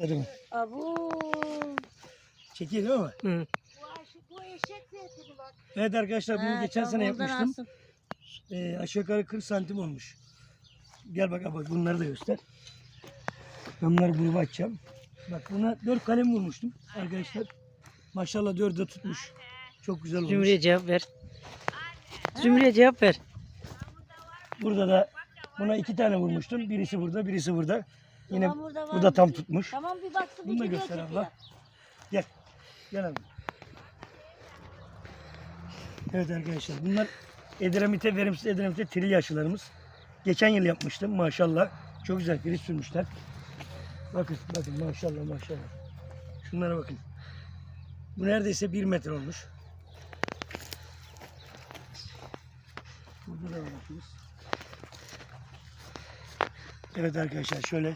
Mı? Abu. Çekiyor değil mi? Hı. Bu, eşek zeytini bak. Evet arkadaşlar bunu Ha, geçen tamam, sene yapmıştım. alsın. Ee, aşağı yukarı 40 santim olmuş. Gel bak bak bunları da göster. Ben bunları gruba açacağım. Bak buna 4 kalem vurmuştum arkadaşlar. Maşallah 4'ü tutmuş. Çok güzel olmuş. Zümrüye cevap ver. Zümrüye cevap ver. Burada da buna iki tane vurmuştum. Birisi burada, birisi burada. Yine Tamam, burada bu da tam tutmuş. Tamam bir baksın. Bunu da video göster çekiyor. abla. Gel. Gel abla. Evet arkadaşlar bunlar Edremit'e, verimsiz Edremit'e tril aşılarımız. Geçen yıl yapmıştım maşallah. Çok güzel kriz sürmüşler. Bakın bakın maşallah maşallah. Şunlara bakın. Bu neredeyse bir metre olmuş. Burada da var bakınız. Evet arkadaşlar şöyle.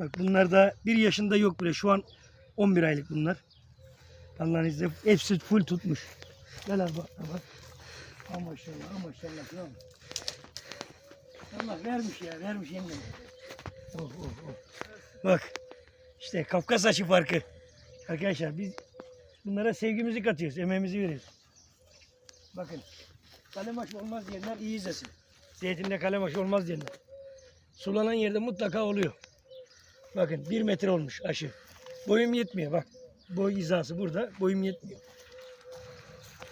Bak bunlar da bir yaşında yok bile. Şu an 11 aylık bunlar. Allah'ın izniyle hepsi full tutmuş. Gel abi bak. bak. Ha maşallah, maşallah. Tamam. Allah vermiş ya, vermiş yengem. Oh, oh, oh. Bak, işte Kafkas aşı farkı. Arkadaşlar biz bunlara sevgimizi katıyoruz, emeğimizi veriyoruz. Bakın, kalem aşı olmaz diyenler iyi izlesin. Zeytinde kalem aşı olmaz diyenler. Sulanan yerde mutlaka oluyor. Bakın bir metre olmuş aşı. Boyum yetmiyor bak. Boy hizası burada. Boyum yetmiyor.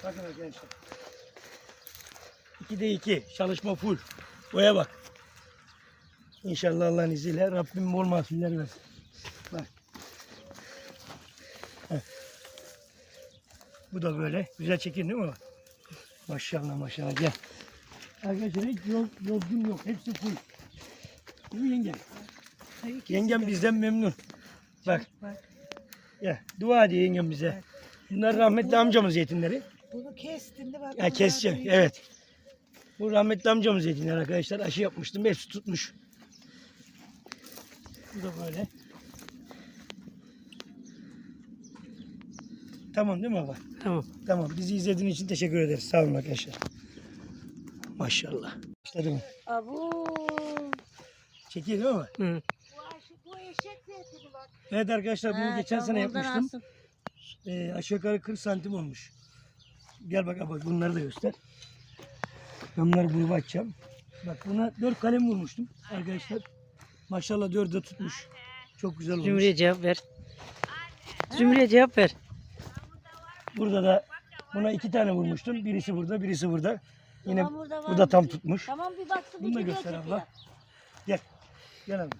Bakın arkadaşlar. 2'de 2. Çalışma full. Boya bak. İnşallah Allah'ın izniyle Rabbim bol mahsuller versin. Bak. Bu da böyle. Güzel çekin değil mi? Maşallah maşallah gel. Arkadaşlar hiç yol, yolcun yok. Hepsi full. Değil mi yenge? Yengem bizden memnun. Bak. Ya dua ediyor yengem bize. Bunlar rahmetli amcamın zeytinleri. Bunu kestin de bak. Ya keseceğim. Evet. Bu rahmetli amcamın zeytinleri arkadaşlar. Aşı yapmıştım. Hepsi tutmuş. Bu da böyle. Tamam değil mi baba? Tamam. Tamam. Bizi izlediğiniz için teşekkür ederiz. Sağ olun arkadaşlar. Maşallah. Başladı mı? Abu. Çekiyor değil mi? Hı. Bu, aşı- bu eşek zeytini bak. Evet arkadaşlar bunu geçen tamam, sene yapmıştım. alsın. Ee, aşağı yukarı 40 santim olmuş. Gel bak bak bunları da göster. Ben bunları gruba açacağım. Bak buna 4 kalem vurmuştum arkadaşlar. Maşallah 4'ü de tutmuş. Çok güzel olmuş. Zümrüye cevap ver. Zümrüye cevap ver. Burada da buna iki tane vurmuştum. Birisi burada, birisi burada. Yine Tamam, burada var bu da mı? tam tutmuş. Tamam bir baksın. Bunu da bir göster abla. Gel. Gel abi.